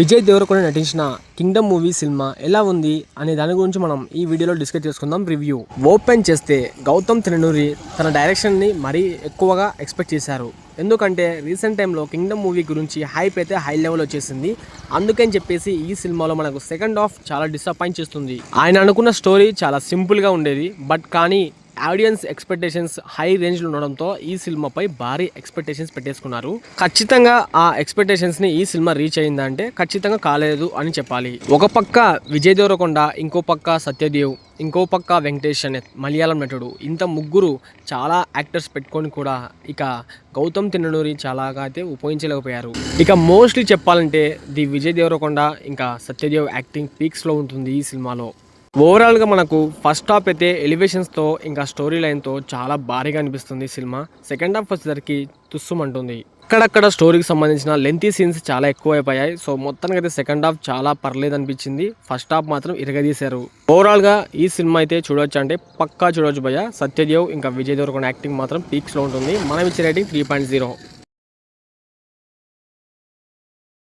విజయ్ దేవరకొండ నటించిన Kingdom movie cinema ఎలా ఉంది అనే దాని గురించి మనం ఈ వీడియోలో డిస్కస్ చేసుకుందాం రివ్యూ. ఓపెన్ చేస్తే గౌతమ్ తిరునూరి తన డైరెక్షన్ని మరీ ఎక్కువగా ఎక్స్పెక్ట్ చేశారు. ఎందుకంటే రీసెంట్ టైంలో కింగ్డమ్ మూవీ గురించి హైప్ అయితే హై లెవెల్ వచ్చేసింది. అందుకని చెప్పేసి ఈ సినిమాలో మనకు సెకండ్ హాఫ్ చాలా డిసప్పాయింట్ చేస్తుంది. ఆయన అనుకున్న స్టోరీ చాలా సింపుల్గా ఉండేది. బట్ కానీ ఆడియన్స్ ఎక్స్పెక్టేషన్స్ హై రేంజ్లో ఉండడంతో ఈ సినిమాపై భారీ ఎక్స్పెక్టేషన్స్ పెట్టేసుకున్నారు. ఖచ్చితంగా ఆ ఎక్స్పెక్టేషన్స్ని ఈ సినిమా రీచ్ అయిందంటే ఖచ్చితంగా కాలేదు అని చెప్పాలి. ఒక పక్క విజయ్ దేవరకొండ ఇంకో పక్క సత్యదేవ్ ఇంకో పక్క వెంకటేష్ అనే మలయాళం నటుడు. ఇంత ముగ్గురు చాలా యాక్టర్స్ పెట్టుకొని కూడా ఇక గౌతమ్ తిన్ననూరి చాలాగా అయితే ఉపయోగించలేకపోయారు. ఇక మోస్ట్లీ చెప్పాలంటే ది విజయ్ దేవరకొండ ఇంకా సత్యదేవ్ యాక్టింగ్ పీక్స్లో ఉంటుంది ఈ సినిమాలో. ఓవరాల్గా మనకు ఫస్ట్ హాఫ్ అయితే ఎలివేషన్స్తో ఇంకా స్టోరీ లైన్తో చాలా భారీగా అనిపిస్తుంది సినిమా. సెకండ్ హాఫ్ వచ్చేసరికి తుస్సుమంటుంది అక్కడక్కడ స్టోరీకి సంబంధించిన లెంతీ సీన్స్ చాలా ఎక్కువ అయిపోయాయి సో మొత్తానికి అయితే సెకండ్ హాఫ్ చాలా పర్లేదు అనిపించింది. ఫస్ట్ హాఫ్ మాత్రం ఇరగదీశారు. ఓవరాల్గా ఈ సినిమా అయితే చూడొచ్చు అంటే పక్కా చూడొచ్చు భయ్య. సత్యదేవ్ ఇంకా విజయ్ దేవరకొండ యాక్టింగ్ మాత్రం పీక్స్లో ఉంటుంది. మనం ఇచ్చే రేటింగ్ త్రీ పాయింట్ జీరో